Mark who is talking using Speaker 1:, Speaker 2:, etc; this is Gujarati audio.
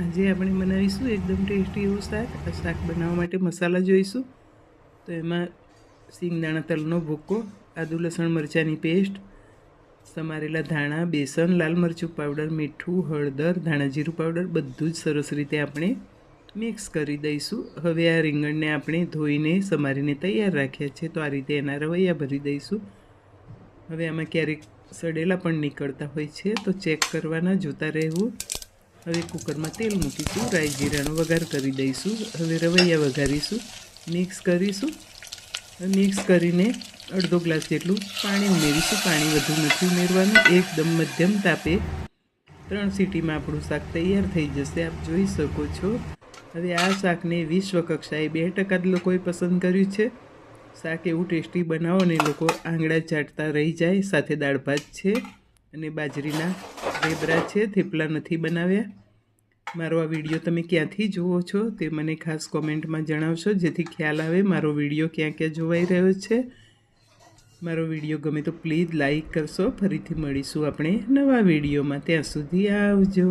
Speaker 1: આજે આપણે બનાવીશું એકદમ ટેસ્ટી એવું શાક. આ શાક બનાવવા માટે મસાલા જોઈશું. તો એમાં સિંગદાણા તલનો ભૂક્કો આદુ લસણ મરચાંની પેસ્ટ, સમારેલા ધાણા, બેસન, લાલ મરચું પાવડર, મીઠું, હળદર ધાણા જીરું પાવડર, બધું જ સરસ રીતે આપણે મિક્સ કરી દઈશું. હવે આ રીંગણને આપણે ધોઈને સમારીને તૈયાર રાખ્યા છે, તો આ રીતે એના રવૈયા ભરી દઈશું. હવે આમાં ક્યારેક સડેલા પણ નીકળતા હોય છે, તો ચેક કરવાના, જોતા રહેવું. હવે કુકરમાં તેલ મૂકીશું, રાઈ જીરાનો વઘાર કરી દઈશું. હવે રવૈયા વઘારીશું, મિક્સ કરીશું. મિક્સ કરીને અડધો ગ્લાસ જેટલું પાણી ઉમેરીશું. પાણી વધુ નથી ઉમેરવાનું, એકદમ મધ્યમ તાપે. ત્રણ સીટીમાં આપણું શાક તૈયાર થઈ જશે, આપ જોઈ શકો છો. હવે આ શાકને વિશ્વ કક્ષાએ બે ટકા જ લોકોએ પસંદ કર્યું છે. શાક એવું ટેસ્ટી બનાવો ને લોકો આંગળા ચાટતા રહી જાય, સાથે દાળ ભાત છે અને બાજરીના ઢેબરા છે, થેપલા નથી બનાવ્યા. મારો આ વીડિયો તમે ક્યાંથી જુઓ છો તે મને ખાસ કોમેન્ટમાં જણાવશો, જેથી ખ્યાલ આવે મારો વીડિયો ક્યાં ક્યાં જોવાઈ રહ્યો છે. મારો વીડિયો ગમે તો પ્લીઝ લાઈક કરશો, ફરીથી મળીશું આપણે નવા વિડીયોમાં. ત્યાં સુધી આવજો.